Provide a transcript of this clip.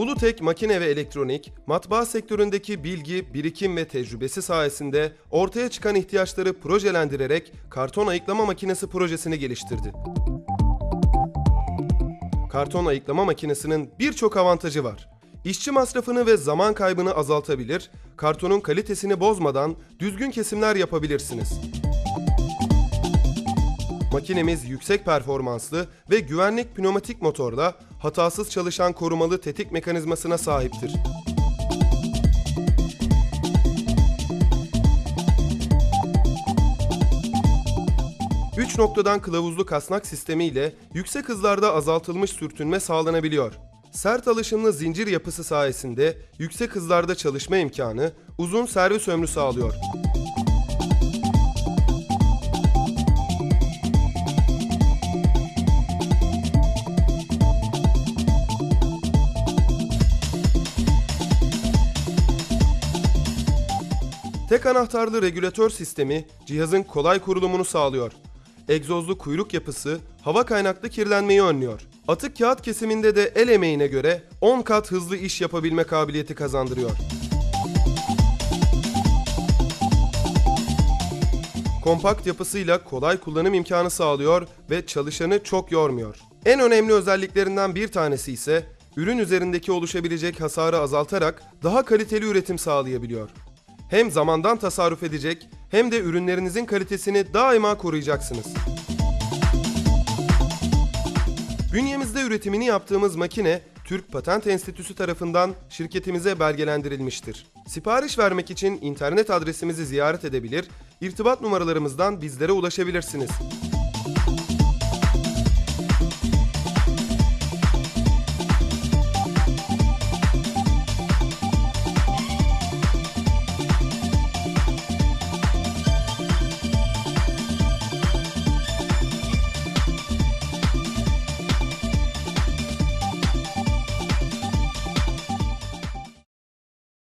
Biotek Makine ve Elektronik, matbaa sektöründeki bilgi, birikim ve tecrübesi sayesinde ortaya çıkan ihtiyaçları projelendirerek karton ayıklama makinesi projesini geliştirdi. Karton ayıklama makinesinin birçok avantajı var. İşçi masrafını ve zaman kaybını azaltabilir, kartonun kalitesini bozmadan düzgün kesimler yapabilirsiniz. Makinemiz yüksek performanslı ve güvenlik pneumatik motorla hatasız çalışan korumalı tetik mekanizmasına sahiptir. Üç noktadan kılavuzlu kasnak sistemi ile yüksek hızlarda azaltılmış sürtünme sağlanabiliyor. Sert alışımlı zincir yapısı sayesinde yüksek hızlarda çalışma imkanı, uzun servis ömrü sağlıyor. Tek anahtarlı regülatör sistemi cihazın kolay kurulumunu sağlıyor. Egzozlu kuyruk yapısı hava kaynaklı kirlenmeyi önlüyor. Atık kağıt kesiminde de el emeğine göre 10 kat hızlı iş yapabilme kabiliyeti kazandırıyor. Kompakt yapısıyla kolay kullanım imkanı sağlıyor ve çalışanı çok yormuyor. En önemli özelliklerinden bir tanesi ise ürün üzerindeki oluşabilecek hasarı azaltarak daha kaliteli üretim sağlayabiliyor. Hem zamandan tasarruf edecek hem de ürünlerinizin kalitesini daima koruyacaksınız. Bünyemizde üretimini yaptığımız makine Türk Patent Enstitüsü tarafından şirketimize belgelendirilmiştir. Sipariş vermek için internet adresimizi ziyaret edebilir, irtibat numaralarımızdan bizlere ulaşabilirsiniz.